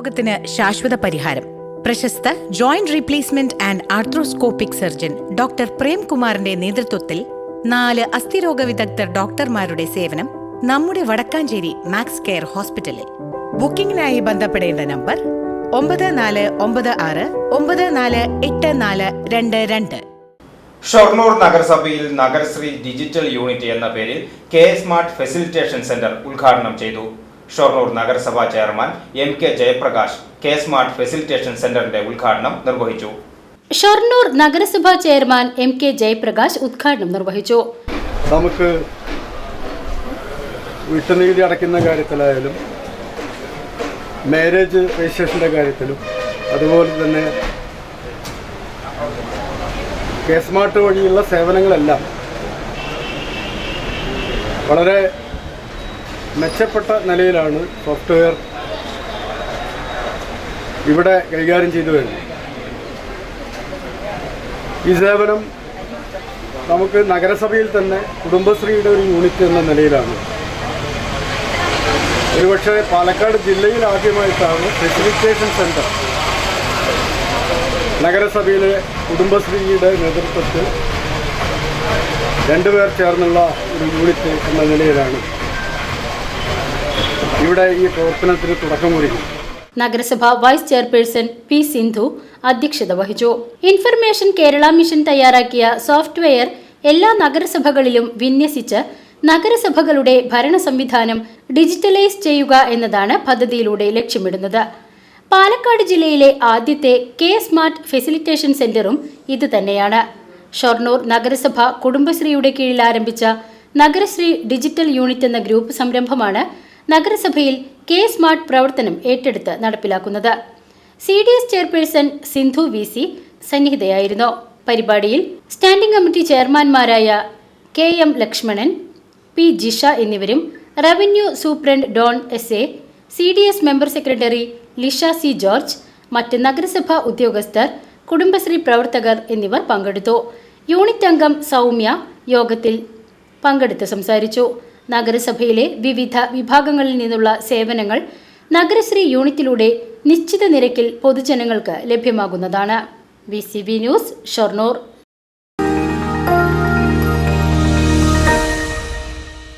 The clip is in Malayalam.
രോഗത്തിന് ശാശ്വത പരിഹാരം. പ്രശസ്ത joint replacement and arthroscopic surgeon doctor പ്രേംകുമാറിന്റെ നേതൃത്വത്തിൽ നാല് അസ്ഥിരോഗ വിദഗ്ധർ ഡോക്ടർമാരുടെ സേവനം നമ്മുടെ വടക്കാഞ്ചേരി മാക്സ് കെയർ ഹോസ്പിറ്റലിൽ. ബുക്കിംഗിനായി ബന്ധപ്പെടേണ്ട നമ്പർ ഒമ്പത് നാല് ഒമ്പത് ആറ് ഒമ്പത് നാല് എട്ട് നാല് രണ്ട് രണ്ട്. ഷൊർണൂർ നഗരസഭയിൽ നഗരശ്രീ ഡിജിറ്റൽ യൂണിറ്റ് എന്ന പേരിൽ കെ സ്മാർട്ട് ഫെസിലിറ്റേഷൻ സെന്റർ ഉദ്ഘാടനം ചെയ്തു. ഷൊർണൂർ നഗരസഭാ chairman M K Jayaprakash K smart facilitation സെന്ററിന്റെ ഉദ്ഘാടനം നിർവഹിച്ചു. ഷൊർണൂർ നഗരസഭാ ചെയർമാൻ എം കെ ജയപ്രകാശ് ഉദ്ഘാടനം നിർവഹിച്ചു. നമുക്ക് വീട്ടുനികുതി അടയ്ക്കുന്ന കാര്യത്തിലായാലും മാരേജ് രജിസ്ട്രേഷന്റെ കാര്യത്തിലും അതുപോലെ തന്നെ കെ സ്മാർട്ട് വഴിയുള്ള സേവനങ്ങളെല്ലാം വളരെ മെച്ചപ്പെട്ട നിലയിലാണ് സോഫ്റ്റ്വെയർ ഇവിടെ കൈകാര്യം ചെയ്തു വരുന്നത്. ഈ സേവനം നമുക്ക് നഗരസഭയിൽ തന്നെ കുടുംബശ്രീയുടെ ഒരു യൂണിറ്റ് എന്ന നിലയിലാണ്. ഒരുപക്ഷെ പാലക്കാട് ജില്ലയിൽ ആദ്യമായിട്ടാണ് ഫെസിലിറ്റേഷൻ സെന്റർ നഗരസഭയിലെ കുടുംബശ്രീയുടെ നേതൃത്വത്തിൽ രണ്ടുപേർ ചേർന്നുള്ള ഒരു യൂണിറ്റ് എന്ന നിലയിലാണ്. ഇവിടെ ഈ പ്രവർത്തനത്തിന് തുടക്കം കുറിക്കും നഗരസഭ വൈസ് ചെയർപേഴ്സൺ പി സിന്ധു അധ്യക്ഷത വഹിച്ചു. ഇൻഫർമേഷൻ കേരള മിഷൻ തയ്യാറാക്കിയ സോഫ്റ്റ്വെയർ എല്ലാ നഗരസഭകളിലും വിന്യസിച്ച് നഗരസഭകളുടെ ഭരണ സംവിധാനം ഡിജിറ്റലൈസ് ചെയ്യുക എന്നതാണ് പദ്ധതിയിലൂടെ ലക്ഷ്യമിടുന്നത്. പാലക്കാട് ജില്ലയിലെ ആദ്യത്തെ കെ സ്മാർട്ട് ഫെസിലിറ്റേഷൻ സെന്ററും ഇത് തന്നെയാണ്. ഷൊർണൂർ നഗരസഭ കുടുംബശ്രീയുടെ കീഴിൽ ആരംഭിച്ച നഗരശ്രീ ഡിജിറ്റൽ യൂണിറ്റ് എന്ന ഗ്രൂപ്പ് സംരംഭമാണ് നഗരസഭയിൽ കെ സ്മാർട്ട് പ്രവർത്തനം ഏറ്റെടുത്ത് നടപ്പിലാക്കുന്നത്. C D S chairperson Sindhu V C സന്നിഹിതയായിരുന്നു. പരിപാടിയിൽ standing committee ചെയർമാൻമാരായ K M Lakshmanan P Jisha എന്നിവരും revenue superintendent Don S A C D S member secretary Lisha C George മറ്റ് നഗരസഭാ ഉദ്യോഗസ്ഥർ കുടുംബശ്രീ പ്രവർത്തകർ എന്നിവർ പങ്കെടുത്തു. യൂണിറ്റ് അംഗം സൗമ്യ യോഗത്തിൽ പങ്കെടുത്ത് സംസാരിച്ചു. നഗരസഭയിലെ വിവിധ വിഭാഗങ്ങളിൽ നിന്നുള്ള സേവനങ്ങൾ നഗരശ്രീ യൂണിറ്റിലൂടെ നിശ്ചിത നിരക്കിൽ പൊതുജനങ്ങൾക്ക് ലഭ്യമാകുന്നതാണ്. V news Shoranur.